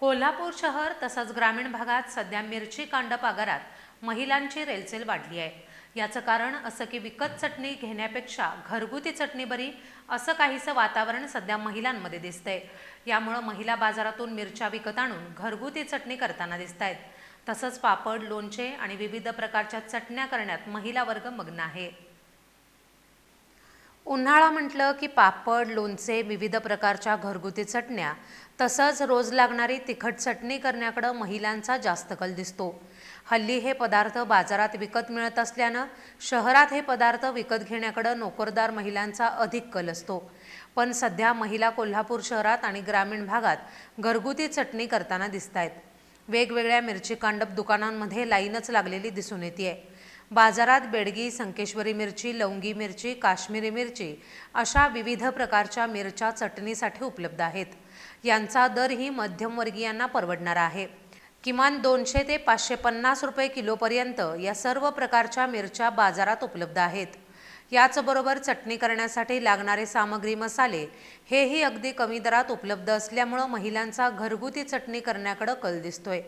कोल्हापूर शहर तसंच ग्रामीण भागात सध्या मिरची कांड आगारात महिलांची रेलचेल वाढली आहे. याचं कारण असं की विकत चटणी घेण्यापेक्षा घरगुती चटणी बरी असं काहीसं वातावरण सध्या महिलांमध्ये दिसतंय. यामुळं महिला बाजारातून मिरच्या विकत आणून घरगुती चटणी करताना दिसत आहेत तसंच पापड लोणचे आणि विविध प्रकारच्या चटण्या करण्यात महिला वर्ग मग्न आहे. उन्हाळा म्हटलं की पापड लोणचे विविध प्रकारच्या घरगुती चटण्या. तसंच रोज लागणारी तिखट चटणी करण्याकडं महिलांचा जास्त कल दिसतो. हल्ली हे पदार्थ बाजारात विकत मिळत असल्यानं शहरात हे पदार्थ विकत घेण्याकडं नोकरदार महिलांचा अधिक कल असतो. पण सध्या महिला कोल्हापूर शहरात आणि ग्रामीण भागात घरगुती चटणी करताना दिसत आहेत वेगवेगळ्या मिरची कांडप दुकानांमध्ये लाईनच लागलेली दिसून येते बाजारात बेडगी संकेश्वरी मिरची लवंगी मिरची काश्मीरी मिरची अशा विविध प्रकारच्या मिरच्या चटणीसाठी उपलब्ध आहेत. यांचा दरही मध्यमवर्गीयांना परवडणारा आहे. किमान दोनशे ते पाचशे पन्नास रुपये किलोपर्यंत या सर्व प्रकारच्या मिरच्या बाजारात उपलब्ध आहेत. याचबरोबर चटणी करण्यासाठी लागणारे सामग्री मसाले हेही अगदी कमी दरात उपलब्ध असल्यामुळं महिलांचा घरगुती चटणी करण्याकडं कल दिसतोय.